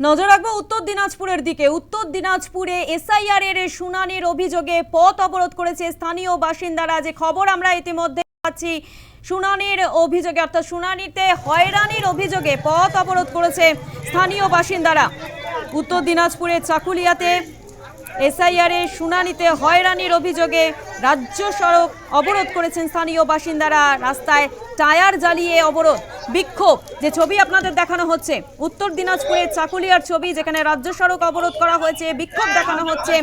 নজর রাখব উত্তর দিনাজপুরের দিকে। উত্তর দিনাজপুরে এসআইআর এর শুনানির অভিযোগে পথ অবরোধ করেছে স্থানীয় বাসিন্দারা। যে খবর আমরা ইতিমধ্যে পাচ্ছি, শুনানির অভিযোগে অর্থাৎ শুনানিতে হয়রানির অভিযোগে পথ অবরোধ করেছে স্থানীয় বাসিন্দারা। উত্তর দিনাজপুরের চাকুলিয়াতে এসআইআর শুনানিতে হয়রানির অভিযোগে রাজ্য সড়ক অবরোধ করেছেন স্থানীয় বাসিন্দারা। রাস্তায় টায়ার জ্বালিয়ে অবরোধ। বিক্ষোভ, যে ছবি আপনাদের দেখানো হচ্ছে, উত্তর দিনাজপুরের চাকুলিয়ার ছবি, যেখানে রাজ্য সড়ক অবরোধ করা হয়েছে, বিক্ষোভ দেখানো হচ্ছে,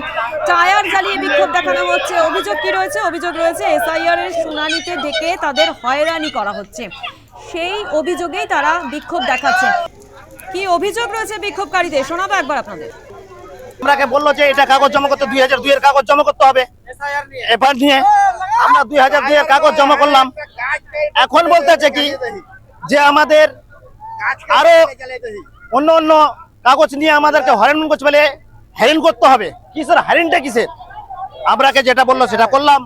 টায়ার জ্বালিয়ে বিক্ষোভ দেখানো হচ্ছে। অভিযোগ কি রয়েছে? অভিযোগ রয়েছে, এসআইআর এর শুনানিতে ডেকে তাদের হয়রানি করা হচ্ছে। সেই অভিযোগেই তারা বিক্ষোভ দেখাচ্ছে। কি অভিযোগ রয়েছে বিক্ষোভকারীদের? শোনাবো একবার আপনাদের। আমরাকে বলল যে এটা কাগজ জমা করতে দুই হাজার দুইয়ের কাগজ জমা করতে হবে। এবার নিয়ে আমরা দুই হাজার দুইয়ের কাগজ জমা করলাম। এখন বলতেছে কি যে আমাদের আরও অন্য অন্য কাগজ নিয়ে আমাদেরকে হরেন করছে বলে হেরিন করতে হবে। কিসের হেরিনটা কিসের? আমরাকে যেটা বলল সেটা করলাম।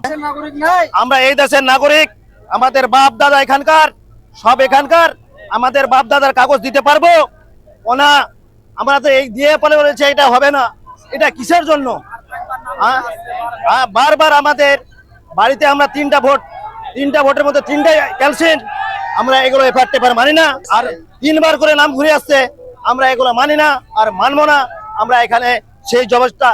আমরা এই দেশের নাগরিক, আমাদের বাপ দাদা এখানকার, সব এখানকার, আমাদের বাপ দাদার কাগজ দিতে পারব। ওনা আমরা তো এই দিয়ে পরে বলেছে এটা হবে না। এটা কিসের জন্য? হ্যাঁ? হ্যাঁ, বারবার আমাদের বাড়িতে আমরা তিনটা ভোট তিনটা ভোটের মধ্যে তিনটাই ক্যালসিন আমরা এগুলো এফআর টেফার মানি না। আর তিনবার করে নাম ঘুরে আসছে আমরা এগুলো মানি না আর মানবো না। আমরা এখানে সেই জবস্থা